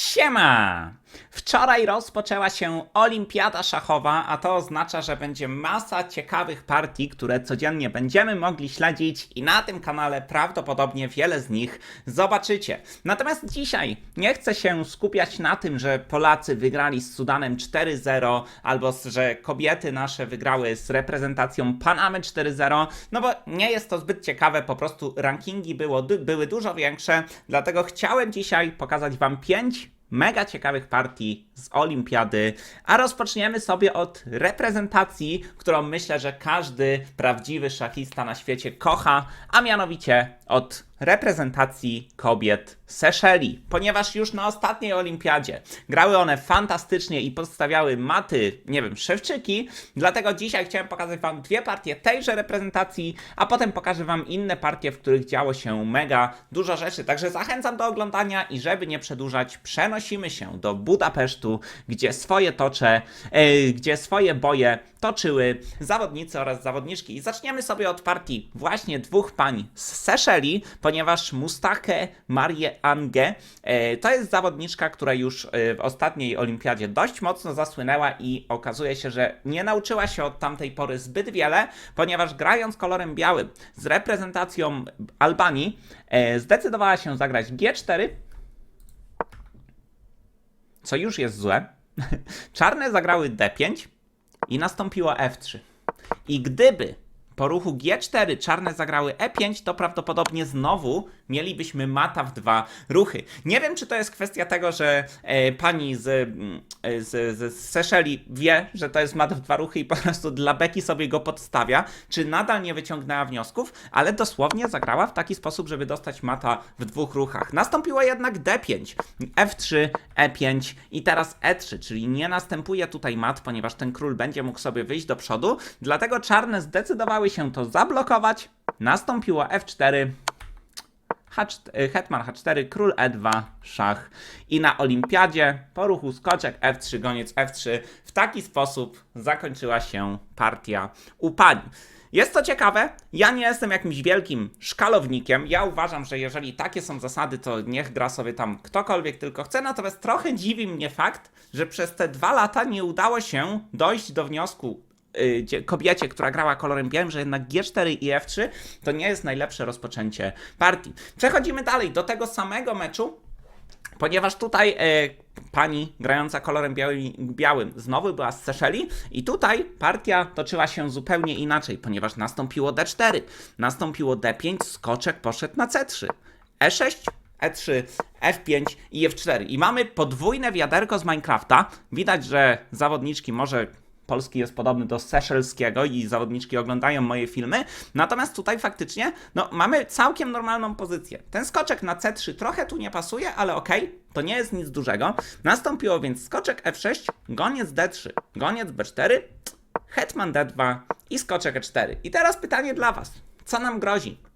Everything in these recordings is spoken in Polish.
Siema! Wczoraj rozpoczęła się Olimpiada Szachowa, a to oznacza, że będzie masa ciekawych partii, które codziennie będziemy mogli śledzić i na tym kanale prawdopodobnie wiele z nich zobaczycie. Natomiast dzisiaj nie chcę się skupiać na tym, że Polacy wygrali z Sudanem 4-0 albo że kobiety nasze wygrały z reprezentacją Panamy 4-0, no bo nie jest to zbyt ciekawe, po prostu rankingi było, były dużo większe, dlatego chciałem dzisiaj pokazać Wam 5 mega ciekawych partii z Olimpiady, a rozpoczniemy sobie od reprezentacji, którą myślę, że każdy prawdziwy szachista na świecie kocha, a mianowicie od reprezentacji kobiet Seszeli, ponieważ już na ostatniej olimpiadzie grały one fantastycznie i podstawiały maty, nie wiem, szewczyki, dlatego dzisiaj chciałem pokazać wam dwie partie tejże reprezentacji, a potem pokażę wam inne partie, w których działo się mega dużo rzeczy, także zachęcam do oglądania i żeby nie przedłużać, przenosimy się do Budapesztu, gdzie swoje tocze, e, gdzie swoje boje toczyły zawodnicy oraz zawodniczki. I zaczniemy sobie od partii właśnie dwóch pań z Seszeli, ponieważ Mustache Marie Ange e, to jest zawodniczka, która już e, w ostatniej olimpiadzie dość mocno zasłynęła i okazuje się, że nie nauczyła się od tamtej pory zbyt wiele, ponieważ grając kolorem białym z reprezentacją Albanii e, zdecydowała się zagrać G4, co już jest złe. Czarne zagrały D5 i nastąpiło F3. I gdyby po ruchu G4 czarne zagrały E5, to prawdopodobnie znowu mielibyśmy mata w dwa ruchy. Nie wiem, czy to jest kwestia tego, że e, pani z, mm, e, z, z, Seszeli wie, że to jest mat w dwa ruchy i po prostu dla beki sobie go podstawia, czy nadal nie wyciągnęła wniosków, ale dosłownie zagrała w taki sposób, żeby dostać mata w dwóch ruchach. Nastąpiło jednak D5, F3, E5 i teraz E3, czyli nie następuje tutaj mat, ponieważ ten król będzie mógł sobie wyjść do przodu, dlatego czarne zdecydowały się to zablokować. Nastąpiło F4, H4, y, hetman H4, król E2, szach. I na olimpiadzie po ruchu skoczek F3, goniec F3 w taki sposób zakończyła się partia u pani. Jest to ciekawe, ja nie jestem jakimś wielkim szkalownikiem. Ja uważam, że jeżeli takie są zasady, to niech gra sobie tam ktokolwiek tylko chce. Natomiast trochę dziwi mnie fakt, że przez te dwa lata nie udało się dojść do wniosku kobiecie, która grała kolorem białym, że jednak G4 i F3 to nie jest najlepsze rozpoczęcie partii. Przechodzimy dalej do tego samego meczu, ponieważ tutaj e, pani grająca kolorem białym, białym znowu była z Seszeli i tutaj partia toczyła się zupełnie inaczej, ponieważ nastąpiło D4, nastąpiło D5, skoczek poszedł na C3, E6, E3, F5 i F4. I mamy podwójne wiaderko z Minecrafta. Widać, że zawodniczki może polski jest podobny do seszelskiego i zawodniczki oglądają moje filmy. Natomiast tutaj faktycznie no, mamy całkiem normalną pozycję. Ten skoczek na C3 trochę tu nie pasuje, ale okej, to nie jest nic dużego. Nastąpiło więc skoczek F6, goniec D3, goniec B4, hetman D2 i skoczek E4. I teraz pytanie dla Was. Co nam grozi?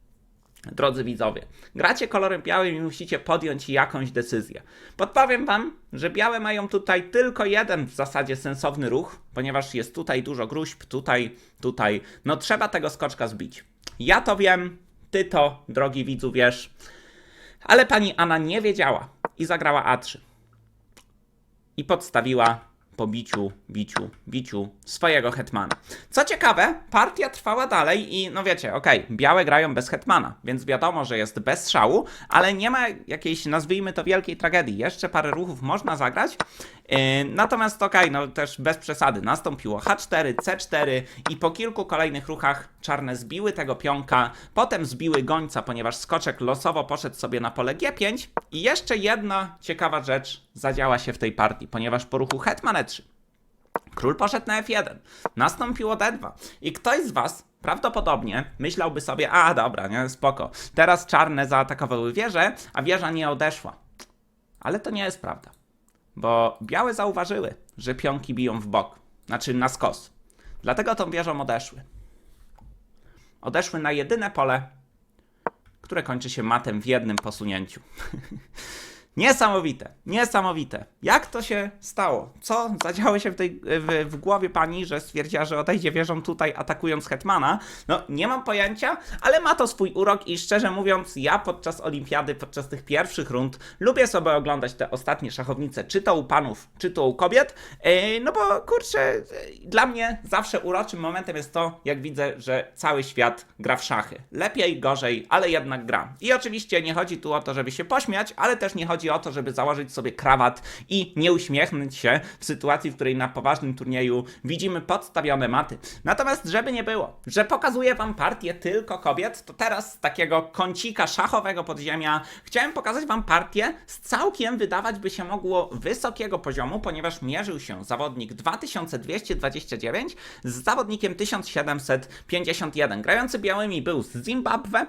Drodzy widzowie, gracie kolorem białym i musicie podjąć jakąś decyzję. Podpowiem wam, że białe mają tutaj tylko jeden w zasadzie sensowny ruch, ponieważ jest tutaj dużo gruźb, tutaj, tutaj. No trzeba tego skoczka zbić. Ja to wiem, ty to, drogi widzu, wiesz. Ale pani Anna nie wiedziała i zagrała A3. I podstawiła po biciu, biciu, biciu swojego hetmana. Co ciekawe, partia trwała dalej i no wiecie, okej, białe grają bez hetmana, więc wiadomo, że jest bez szału, ale nie ma jakiejś, nazwijmy to wielkiej tragedii. Jeszcze parę ruchów można zagrać, yy, natomiast okej, no też bez przesady. Nastąpiło H4, C4 i po kilku kolejnych ruchach czarne zbiły tego pionka, potem zbiły gońca, ponieważ skoczek losowo poszedł sobie na pole G5 i jeszcze jedna ciekawa rzecz zadziała się w tej partii, ponieważ po ruchu hetman E3 Król poszedł na F1. Nastąpiło D2. I ktoś z Was prawdopodobnie myślałby sobie, a dobra, nie, spoko. Teraz czarne zaatakowały wieżę, a wieża nie odeszła. Ale to nie jest prawda. Bo białe zauważyły, że pionki biją w bok. Znaczy na skos. Dlatego tą wieżą odeszły. Odeszły na jedyne pole, które kończy się matem w jednym posunięciu. Niesamowite, niesamowite. Jak to się stało? Co zadziało się w, tej, w, w głowie pani, że stwierdziła, że odejdzie wieżą tutaj atakując Hetmana? No, nie mam pojęcia, ale ma to swój urok i szczerze mówiąc, ja podczas olimpiady, podczas tych pierwszych rund lubię sobie oglądać te ostatnie szachownice, czy to u panów, czy to u kobiet, yy, no bo kurczę, yy, dla mnie zawsze uroczym momentem jest to, jak widzę, że cały świat gra w szachy. Lepiej, gorzej, ale jednak gra. I oczywiście nie chodzi tu o to, żeby się pośmiać, ale też nie chodzi o to, żeby założyć sobie krawat i nie uśmiechnąć się w sytuacji, w której na poważnym turnieju widzimy podstawione maty. Natomiast, żeby nie było, że pokazuję wam partię tylko kobiet, to teraz z takiego kącika szachowego podziemia chciałem pokazać wam partię z całkiem wydawać by się mogło wysokiego poziomu, ponieważ mierzył się zawodnik 2229 z zawodnikiem 1751. Grający białymi był z Zimbabwe,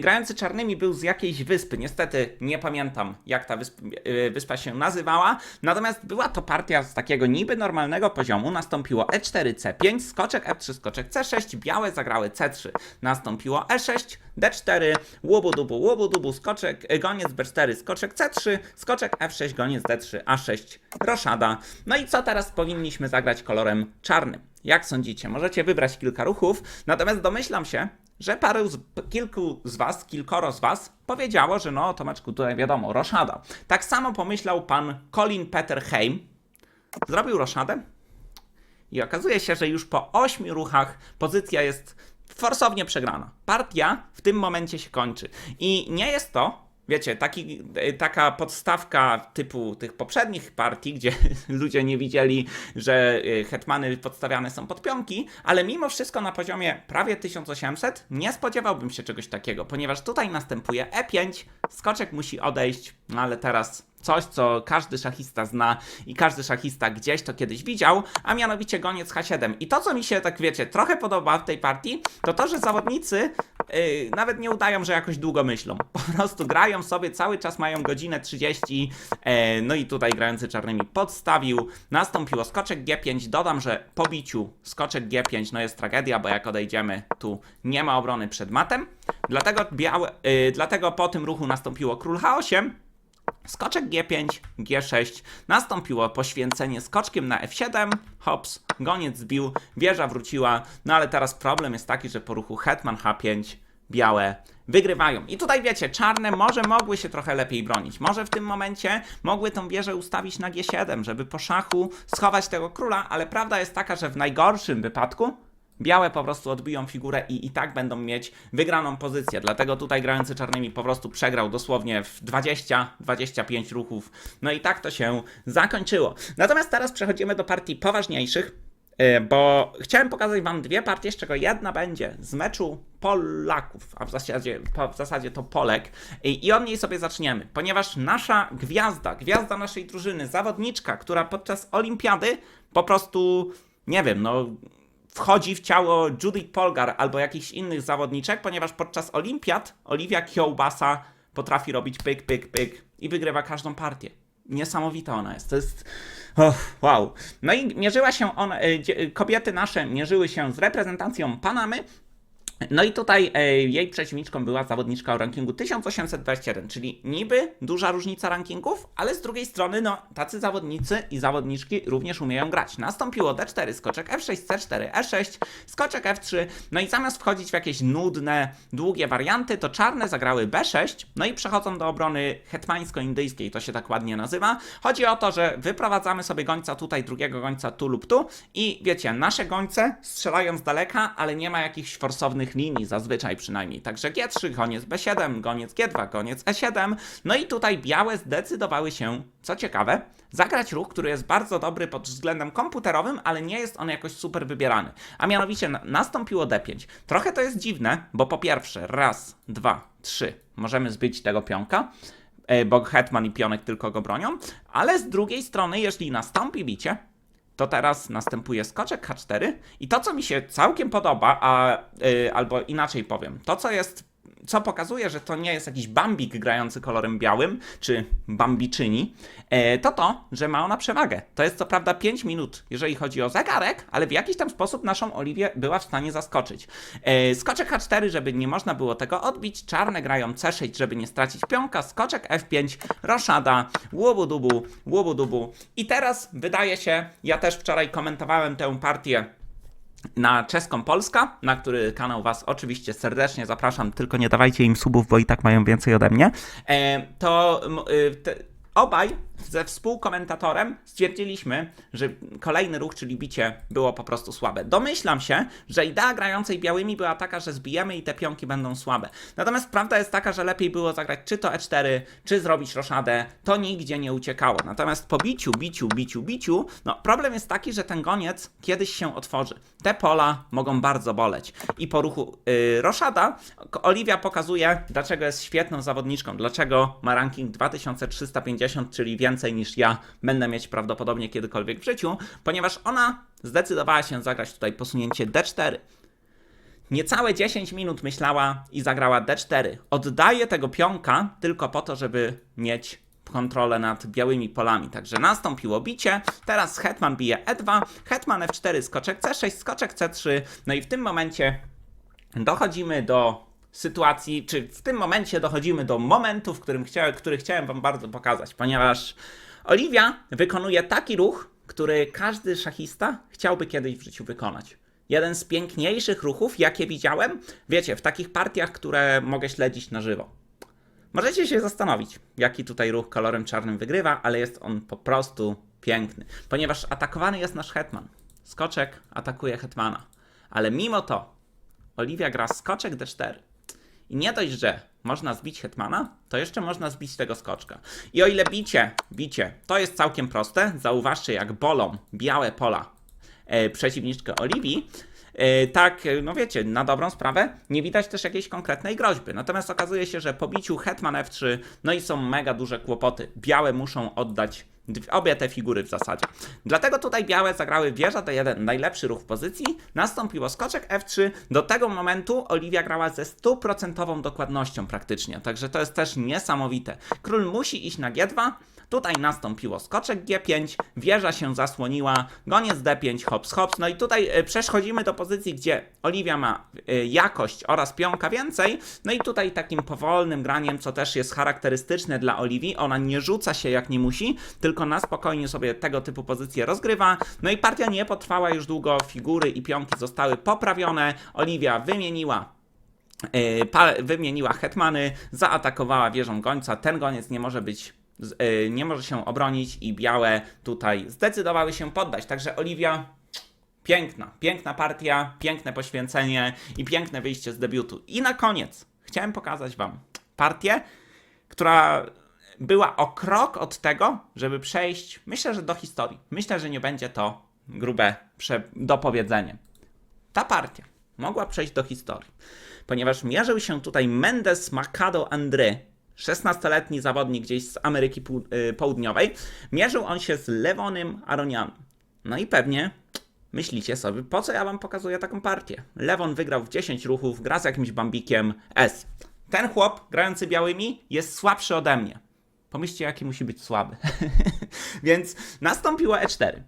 Grający czarnymi był z jakiejś wyspy. Niestety nie pamiętam, jak ta wysp, e, wyspa się nazywała. Natomiast była to partia z takiego niby normalnego poziomu. Nastąpiło E E4, C5, skoczek F3, skoczek C6, białe zagrały C3. Nastąpiło E6, D4, łubu dubu, łubu dubu, skoczek, e, goniec B4, skoczek C3, skoczek F6, goniec D3, A6, roszada. No i co teraz powinniśmy zagrać kolorem czarnym? Jak sądzicie? Możecie wybrać kilka ruchów, natomiast domyślam się, że paru z, kilku z was, kilkoro z was powiedziało, że no, Tomeczku, tutaj wiadomo, roszada. Tak samo pomyślał pan Colin Peter Heim. Zrobił roszadę i okazuje się, że już po ośmiu ruchach pozycja jest forsownie przegrana. Partia w tym momencie się kończy. I nie jest to Wiecie, taki, e, taka podstawka typu tych poprzednich partii, gdzie ludzie nie widzieli, że e, hetmany podstawiane są pod pionki, ale mimo wszystko na poziomie prawie 1800 nie spodziewałbym się czegoś takiego, ponieważ tutaj następuje E5, skoczek musi odejść, no ale teraz coś, co każdy szachista zna i każdy szachista gdzieś to kiedyś widział, a mianowicie goniec H7. I to, co mi się, tak wiecie, trochę podoba w tej partii, to to, że zawodnicy yy, nawet nie udają, że jakoś długo myślą. Po prostu grają sobie, cały czas mają godzinę 30, e, no i tutaj grający czarnymi podstawił, nastąpiło skoczek G5, dodam, że po biciu skoczek G5 no jest tragedia, bo jak odejdziemy, tu nie ma obrony przed matem, dlatego, yy, dlatego po tym ruchu nastąpiło król H8, Skoczek G5, G6, nastąpiło poświęcenie skoczkiem na F7, hops, goniec zbił, wieża wróciła, no ale teraz problem jest taki, że po ruchu hetman H5 białe wygrywają. I tutaj wiecie, czarne może mogły się trochę lepiej bronić. Może w tym momencie mogły tą wieżę ustawić na G7, żeby po szachu schować tego króla, ale prawda jest taka, że w najgorszym wypadku Białe po prostu odbiją figurę i i tak będą mieć wygraną pozycję. Dlatego tutaj grający czarnymi po prostu przegrał dosłownie w 20-25 ruchów. No i tak to się zakończyło. Natomiast teraz przechodzimy do partii poważniejszych. e, Bo chciałem pokazać Wam dwie partie, z czego jedna będzie z meczu Polaków, a w zasadzie, po- w zasadzie to Polek, i i od niej sobie zaczniemy, ponieważ nasza gwiazda, gwiazda naszej drużyny, zawodniczka, która podczas olimpiady po prostu, nie wiem, no wchodzi w ciało Judith Polgar albo jakichś innych zawodniczek, ponieważ podczas olimpiad Olivia Kiełbasa potrafi robić pyk, pyk, pyk i wygrywa każdą partię. Niesamowita ona jest. To jest. Oh, wow. No i mierzyła się ona. e, Kobiety nasze mierzyły się z reprezentacją Panamy. No i tutaj e, jej przeciwniczką była zawodniczka o rankingu 1821, czyli niby duża różnica rankingów, ale z drugiej strony, no, tacy zawodnicy i zawodniczki również umieją grać. Nastąpiło D4, skoczek F6, C4, E6, skoczek F3, no i zamiast wchodzić w jakieś nudne, długie warianty, to czarne zagrały B6, no i przechodzą do obrony hetmańsko-indyjskiej, to się tak ładnie nazywa. Chodzi o to, że wyprowadzamy sobie gońca tutaj, drugiego gońca tu lub tu i wiecie, nasze gońce strzelają z daleka, ale nie ma jakichś forsownych linii, zazwyczaj przynajmniej. Także G3, goniec B7, goniec G2, goniec E7. No i tutaj białe zdecydowały się, co ciekawe, zagrać ruch, który jest bardzo dobry pod względem komputerowym, ale nie jest on jakoś super wybierany. A mianowicie na- nastąpiło D5. Trochę to jest dziwne, bo po pierwsze, raz, dwa, trzy, możemy zbyć tego pionka, e, bo hetman i pionek tylko go bronią, ale z drugiej strony, jeśli nastąpi bicie, to teraz następuje skoczek H4 i to, co mi się całkiem podoba, a, y, albo inaczej powiem, to, co jest co pokazuje, że to nie jest jakiś bambik grający kolorem białym, czy bambiczyni, e, to to, że ma ona przewagę. To jest co prawda 5 minut, jeżeli chodzi o zegarek, ale w jakiś tam sposób naszą Oliwię była w stanie zaskoczyć. E, Skoczek H4, żeby nie można było tego odbić, czarne grają C6, żeby nie stracić pionka, skoczek F5, roszada, łobu-dubu, łobu-dubu. I teraz wydaje się, ja też wczoraj komentowałem tę partię na czeską Polska, na który kanał Was oczywiście serdecznie zapraszam, tylko nie dawajcie im subów, bo i tak mają więcej ode mnie, e, to y, obaj ze współkomentatorem stwierdziliśmy, że kolejny ruch, czyli bicie, było po prostu słabe. Domyślam się, że idea grającej białymi była taka, że zbijemy i te pionki będą słabe. Natomiast prawda jest taka, że lepiej było zagrać czy to E4, czy zrobić roszadę, to nigdzie nie uciekało. Natomiast po biciu, biciu, biciu, biciu, no problem jest taki, że ten goniec kiedyś się otworzy. Te pola mogą bardzo boleć. I po ruchu yy, roszada Oliwia pokazuje, dlaczego jest świetną zawodniczką, dlaczego ma ranking 2350, czyli więcej niż ja będę mieć prawdopodobnie kiedykolwiek w życiu, ponieważ ona zdecydowała się zagrać tutaj posunięcie D4. Niecałe 10 minut myślała i zagrała D4. Oddaje tego pionka tylko po to, żeby mieć kontrolę nad białymi polami. Także nastąpiło bicie. Teraz hetman bije E2, hetman F4, skoczek C6, skoczek C3. No i w tym momencie dochodzimy do sytuacji, czy w tym momencie dochodzimy do momentu, w którym chciałem, który chciałem Wam bardzo pokazać, ponieważ Oliwia wykonuje taki ruch, który każdy szachista chciałby kiedyś w życiu wykonać. Jeden z piękniejszych ruchów, jakie widziałem, wiecie, w takich partiach, które mogę śledzić na żywo. Możecie się zastanowić, jaki tutaj ruch kolorem czarnym wygrywa, ale jest on po prostu piękny, ponieważ atakowany jest nasz hetman. Skoczek atakuje hetmana, ale mimo to Oliwia gra skoczek d4. I nie dość, że można zbić hetmana, to jeszcze można zbić tego skoczka. I o ile bicie, bicie, to jest całkiem proste, zauważcie jak bolą białe pola e, przeciwniczkę Oliwii, e, tak, e, no wiecie, na dobrą sprawę nie widać też jakiejś konkretnej groźby. Natomiast okazuje się, że po biciu hetman f3, no i są mega duże kłopoty. Białe muszą oddać obie te figury w zasadzie. Dlatego tutaj białe zagrały wieża D1, najlepszy ruch w pozycji, nastąpiło skoczek F3, do tego momentu Oliwia grała ze stuprocentową dokładnością praktycznie, także to jest też niesamowite. Król musi iść na G2, Tutaj nastąpiło skoczek G5, wieża się zasłoniła, goniec D5, hops, hops. No i tutaj e, przechodzimy do pozycji, gdzie Oliwia ma e, jakość oraz pionka więcej. No i tutaj takim powolnym graniem, co też jest charakterystyczne dla Oliwii, ona nie rzuca się jak nie musi, tylko na spokojnie sobie tego typu pozycje rozgrywa. No i partia nie potrwała już długo, figury i pionki zostały poprawione. Oliwia wymieniła e, wymieniła hetmany, zaatakowała wieżą gońca. Ten goniec nie może być, nie może się obronić i białe tutaj zdecydowały się poddać. Także Oliwia piękna, piękna partia, piękne poświęcenie i piękne wyjście z debiutu. I na koniec chciałem pokazać wam partię, która była o krok od tego, żeby przejść, myślę, że do historii. Myślę, że nie będzie to grube dopowiedzenie ta partia mogła przejść do historii, ponieważ mierzył się tutaj Mendes Macado André, 16-letni zawodnik gdzieś z Ameryki y, Południowej. Mierzył on się z Lewonym Aronianem. No i pewnie myślicie sobie, po co ja wam pokazuję taką partię? Lewon wygrał w 10 ruchów, gra z jakimś bambikiem S. Ten chłop grający białymi jest słabszy ode mnie. Pomyślcie, jaki musi być słaby. Więc nastąpiło E4.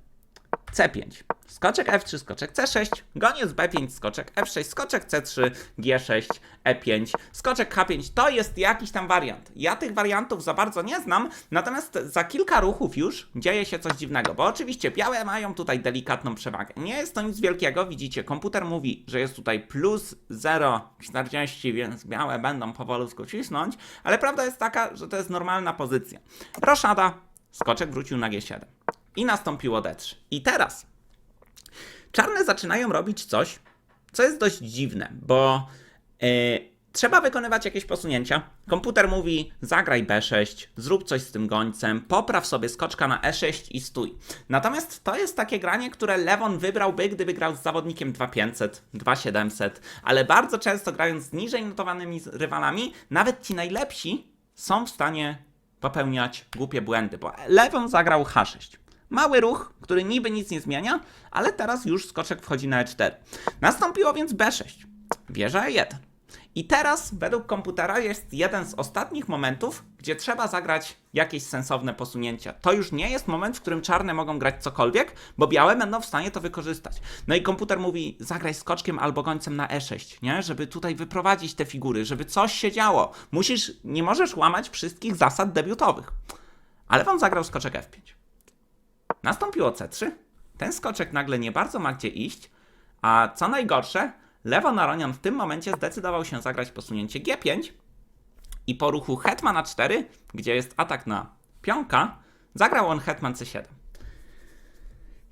C5. Skoczek F3, skoczek C6, goniec B5, skoczek F6, skoczek C3, G6, E5, skoczek H5. To jest jakiś tam wariant. Ja tych wariantów za bardzo nie znam, natomiast za kilka ruchów już dzieje się coś dziwnego, bo oczywiście białe mają tutaj delikatną przewagę. Nie jest to nic wielkiego, widzicie, komputer mówi, że jest tutaj plus 0,40, więc białe będą powolutku cisnąć, ale prawda jest taka, że to jest normalna pozycja. Roszada, skoczek wrócił na G7 i nastąpiło D3. I teraz czarne zaczynają robić coś, co jest dość dziwne, bo e, trzeba wykonywać jakieś posunięcia. Komputer mówi: zagraj B6, zrób coś z tym gońcem, popraw sobie skoczka na E6 i stój. Natomiast to jest takie granie, które Lewon wybrałby, gdyby grał z zawodnikiem 2500, 2700, ale bardzo często grając z niżej notowanymi rywalami, nawet ci najlepsi są w stanie popełniać głupie błędy, bo Lewon zagrał H6. Mały ruch, który niby nic nie zmienia, ale teraz już skoczek wchodzi na E4. Nastąpiło więc B6. Wieża E1. I teraz, według komputera, jest jeden z ostatnich momentów, gdzie trzeba zagrać jakieś sensowne posunięcia. To już nie jest moment, w którym czarne mogą grać cokolwiek, bo białe będą w stanie to wykorzystać. No i komputer mówi, zagraj skoczkiem albo gońcem na E6, nie? Żeby tutaj wyprowadzić te figury, żeby coś się działo. Musisz, nie możesz łamać wszystkich zasad debiutowych. Ale on zagrał skoczek F5. Nastąpiło C3. Ten skoczek nagle nie bardzo ma gdzie iść, a co najgorsze, Lewon Aronian w tym momencie zdecydował się zagrać posunięcie G5 i po ruchu hetman A4, gdzie jest atak na pionka, zagrał on hetman C7.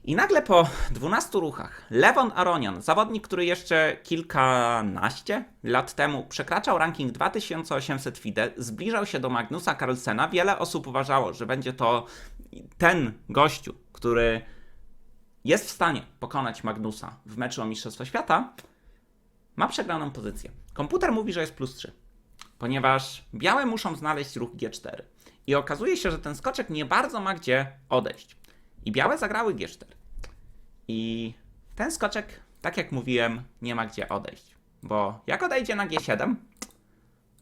I nagle po 12 ruchach Lewon Aronian, zawodnik, który jeszcze kilkanaście lat temu przekraczał ranking 2800 FIDE, zbliżał się do Magnusa Carlsena. Wiele osób uważało, że będzie to ten gościu, który jest w stanie pokonać Magnusa w meczu o Mistrzostwo Świata, ma przegraną pozycję. Komputer mówi, że jest plus 3, ponieważ białe muszą znaleźć ruch G4. I okazuje się, że ten skoczek nie bardzo ma gdzie odejść. I białe zagrały G4. I ten skoczek, tak jak mówiłem, nie ma gdzie odejść. Bo jak odejdzie na G7,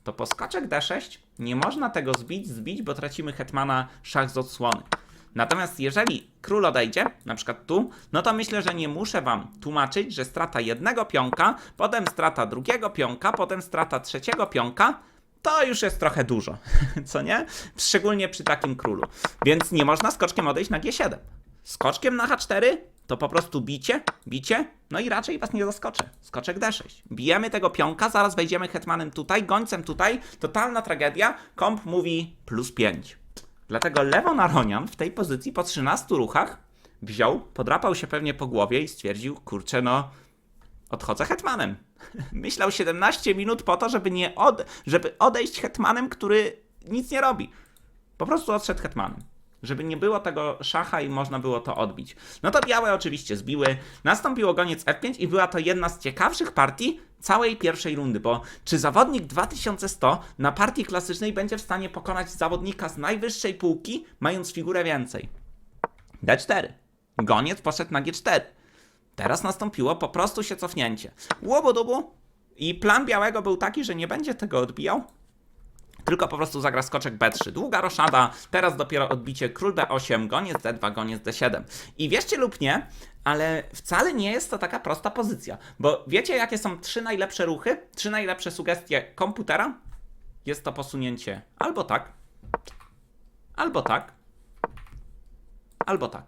to po skoczek D6 nie można tego zbić, zbić, bo tracimy hetmana szach z odsłony. Natomiast jeżeli król odejdzie, na przykład tu, no to myślę, że nie muszę wam tłumaczyć, że strata jednego pionka, potem strata drugiego pionka, potem strata trzeciego pionka, to już jest trochę dużo, co nie? Szczególnie przy takim królu. Więc nie można skoczkiem odejść na G7. Skoczkiem na H4 to po prostu bicie, bicie, no i raczej was nie zaskoczę. Skoczek D6. Bijemy tego pionka, zaraz wejdziemy hetmanem tutaj, gońcem tutaj, totalna tragedia. Komp mówi plus 5. Dlatego Lewon Aronian w tej pozycji po 13 ruchach wziął, podrapał się pewnie po głowie i stwierdził, kurczę no, odchodzę hetmanem. Myślał 17 minut po to, żeby, nie od, żeby odejść hetmanem, który nic nie robi. Po prostu odszedł hetmanem. Żeby nie było tego szacha i można było to odbić. No to białe oczywiście zbiły. Nastąpiło goniec F5 i była to jedna z ciekawszych partii całej pierwszej rundy, bo czy zawodnik 2100 na partii klasycznej będzie w stanie pokonać zawodnika z najwyższej półki, mając figurę więcej? D4. Goniec poszedł na G4. Teraz nastąpiło po prostu się cofnięcie. Łobodubu. I plan białego był taki, że nie będzie tego odbijał, tylko po prostu zagra skoczek B3. Długa roszada, teraz dopiero odbicie król D8, goniec D2, goniec D7. I wierzcie lub nie, ale wcale nie jest to taka prosta pozycja, bo wiecie jakie są trzy najlepsze ruchy, trzy najlepsze sugestie komputera? Jest to posunięcie albo tak, albo tak, albo tak.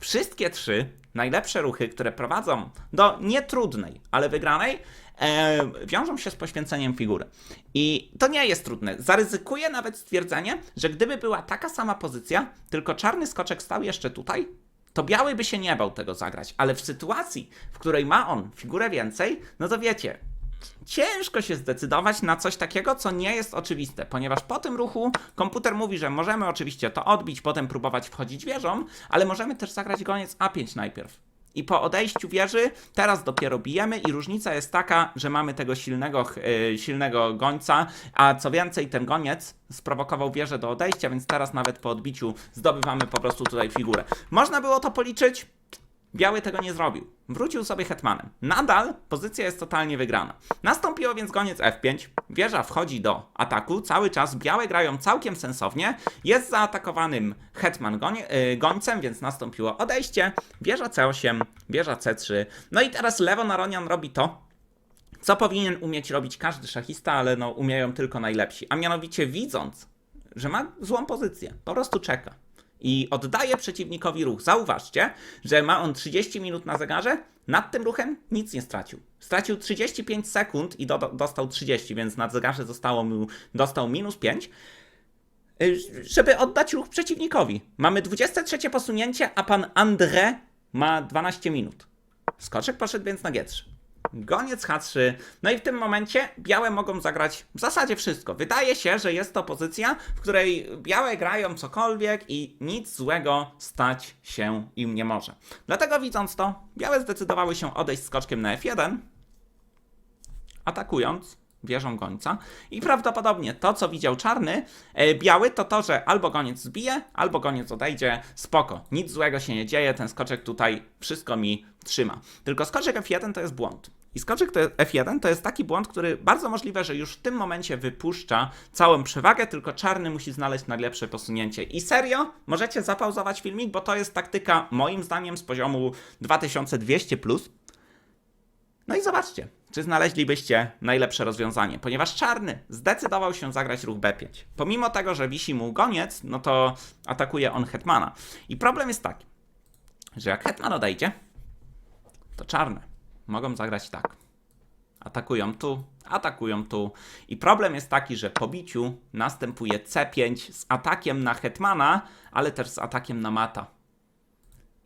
Wszystkie trzy najlepsze ruchy, które prowadzą do nietrudnej, ale wygranej, e, wiążą się z poświęceniem figury. I to nie jest trudne. Zaryzykuję nawet stwierdzenie, że gdyby była taka sama pozycja, tylko czarny skoczek stał jeszcze tutaj, to biały by się nie bał tego zagrać. Ale w sytuacji, w której ma on figurę więcej, no to wiecie, ciężko się zdecydować na coś takiego, co nie jest oczywiste, ponieważ po tym ruchu komputer mówi, że możemy oczywiście to odbić, potem próbować wchodzić wieżą, ale możemy też zagrać goniec A5 najpierw. I po odejściu wieży teraz dopiero bijemy i różnica jest taka, że mamy tego silnego, yy, silnego gońca, a co więcej ten goniec sprowokował wieżę do odejścia, więc teraz nawet po odbiciu zdobywamy po prostu tutaj figurę. Można było to policzyć? Biały tego nie zrobił. Wrócił sobie hetmanem. Nadal pozycja jest totalnie wygrana. Nastąpiło więc goniec F5. Wieża wchodzi do ataku. Cały czas białe grają całkiem sensownie. Jest zaatakowanym hetman gonie, yy, gońcem, więc nastąpiło odejście. Wieża C8, wieża C3. No i teraz Lewon Aronian robi to, co powinien umieć robić każdy szachista, ale no umieją tylko najlepsi. A mianowicie widząc, że ma złą pozycję, po prostu czeka i oddaje przeciwnikowi ruch. Zauważcie, że ma on 30 minut na zegarze, nad tym ruchem nic nie stracił. Stracił 35 sekund i do, dostał 30, więc na zegarze zostało mu, dostał minus 5 y, żeby oddać ruch przeciwnikowi. Mamy 23 posunięcie, a pan André ma 12 minut. Skoczek poszedł więc na G3. Goniec H3. No i w tym momencie białe mogą zagrać w zasadzie wszystko. Wydaje się, że jest to pozycja, w której białe grają cokolwiek i nic złego stać się im nie może. Dlatego widząc to, białe zdecydowały się odejść skoczkiem na F1, atakując wieżą gońca i prawdopodobnie to, co widział czarny, e, biały, to to, że albo goniec zbije, albo goniec odejdzie, spoko, nic złego się nie dzieje, ten skoczek tutaj wszystko mi trzyma. Tylko skoczek F1 to jest błąd. I skoczek to F1 to jest taki błąd, który bardzo możliwe, że już w tym momencie wypuszcza całą przewagę, tylko czarny musi znaleźć najlepsze posunięcie. I serio, możecie zapauzować filmik, bo to jest taktyka moim zdaniem z poziomu 2200+. Plus. No i zobaczcie, czy znaleźlibyście najlepsze rozwiązanie, ponieważ czarny zdecydował się zagrać ruch B5. Pomimo tego, że wisi mu goniec, no to atakuje on hetmana. I problem jest taki, że jak hetman odejdzie, to czarne mogą zagrać tak. Atakują tu, atakują tu. I problem jest taki, że po biciu następuje C5 z atakiem na hetmana, ale też z atakiem na mata.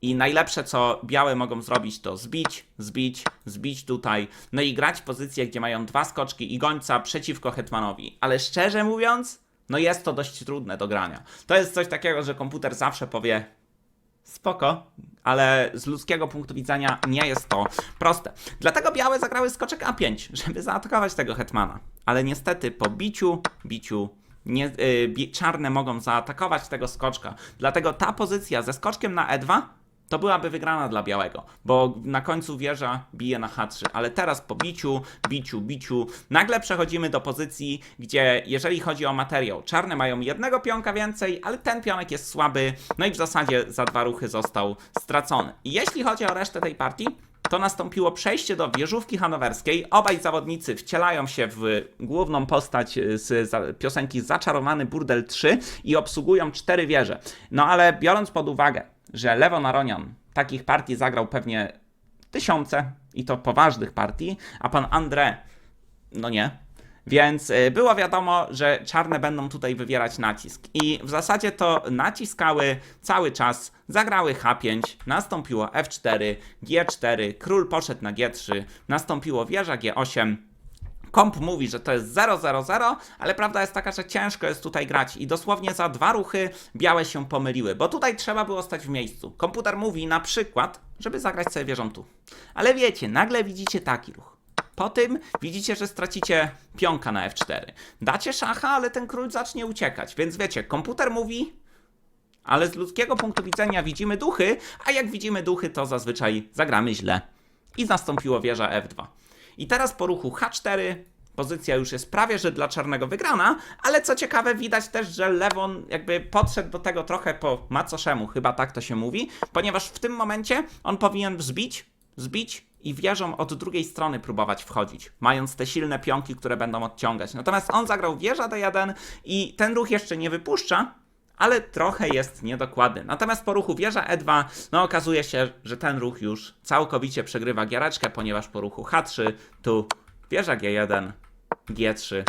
I najlepsze, co białe mogą zrobić, to zbić, zbić, zbić tutaj, no i grać pozycję, gdzie mają dwa skoczki i gońca przeciwko hetmanowi. Ale szczerze mówiąc, no jest to dość trudne do grania. To jest coś takiego, że komputer zawsze powie spoko, ale z ludzkiego punktu widzenia nie jest to proste. Dlatego białe zagrały skoczek A5, żeby zaatakować tego hetmana. Ale niestety po biciu, biciu nie, bi- czarne mogą zaatakować tego skoczka. Dlatego ta pozycja ze skoczkiem na E2 to byłaby wygrana dla białego, bo na końcu wieża bije na H3, ale teraz po biciu, biciu, biciu, nagle przechodzimy do pozycji, gdzie jeżeli chodzi o materiał, czarne mają jednego pionka więcej, ale ten pionek jest słaby, no i w zasadzie za dwa ruchy został stracony. I jeśli chodzi o resztę tej partii, to nastąpiło przejście do wieżówki hanowerskiej. Obaj zawodnicy wcielają się w główną postać z za- piosenki Zaczarowany Burdel 3 i obsługują cztery wieże. No ale biorąc pod uwagę, że Lewon Aronian takich partii zagrał pewnie tysiące i to poważnych partii, a pan André no nie. Więc y, było wiadomo, że czarne będą tutaj wywierać nacisk. I w zasadzie to naciskały cały czas, zagrały H5, nastąpiło F4, G4, król poszedł na G3, nastąpiło wieża G8. Komp mówi, że to jest 0-0-0, ale prawda jest taka, że ciężko jest tutaj grać i dosłownie za dwa ruchy białe się pomyliły, bo tutaj trzeba było stać w miejscu. Komputer mówi na przykład, żeby zagrać sobie wieżą tu. Ale wiecie, nagle widzicie taki ruch. Po tym widzicie, że stracicie pionka na F4. Dacie szacha, ale ten król zacznie uciekać. Więc wiecie, komputer mówi, ale z ludzkiego punktu widzenia widzimy duchy, a jak widzimy duchy, to zazwyczaj zagramy źle. I nastąpiło wieża F2. I teraz po ruchu H4 pozycja już jest prawie, że dla czarnego wygrana, ale co ciekawe widać też, że Lewon jakby podszedł do tego trochę po macoszemu, chyba tak to się mówi, ponieważ w tym momencie on powinien wzbić, zbić i wieżą od drugiej strony próbować wchodzić, mając te silne pionki, które będą odciągać. Natomiast on zagrał wieża D1 i ten ruch jeszcze nie wypuszcza, ale trochę jest niedokładny. Natomiast po ruchu wieża E2, no okazuje się, że ten ruch już całkowicie przegrywa giereczkę, ponieważ po ruchu H3 tu wieża G1, G3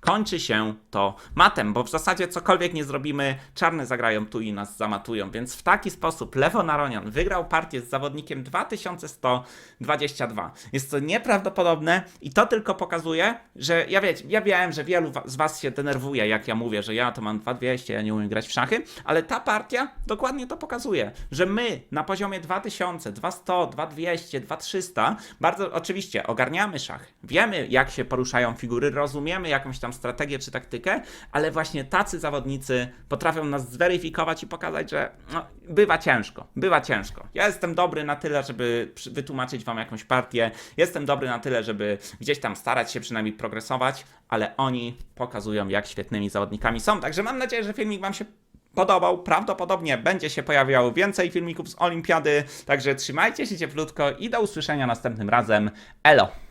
kończy się to matem, bo w zasadzie cokolwiek nie zrobimy, czarne zagrają tu i nas zamatują, więc w taki sposób Lewo Naronian wygrał partię z zawodnikiem 2122. Jest to nieprawdopodobne i to tylko pokazuje, że ja wiecie, ja wiem, że wielu z was się denerwuje, jak ja mówię, że ja to mam 2200, ja nie umiem grać w szachy, ale ta partia dokładnie to pokazuje, że my na poziomie 2000, 200, 2200, 2300 bardzo oczywiście ogarniamy szach, wiemy jak się poruszają figury, rozumiemy jakąś tam strategię czy taktykę, ale właśnie tacy zawodnicy potrafią nas zweryfikować i pokazać, że no, bywa ciężko, bywa ciężko. Ja jestem dobry na tyle, żeby wytłumaczyć wam jakąś partię, jestem dobry na tyle, żeby gdzieś tam starać się przynajmniej progresować, ale oni pokazują jak świetnymi zawodnikami są, także mam nadzieję, że filmik wam się podobał. Prawdopodobnie będzie się pojawiało więcej filmików z Olimpiady, także trzymajcie się cieplutko i do usłyszenia następnym razem. Elo!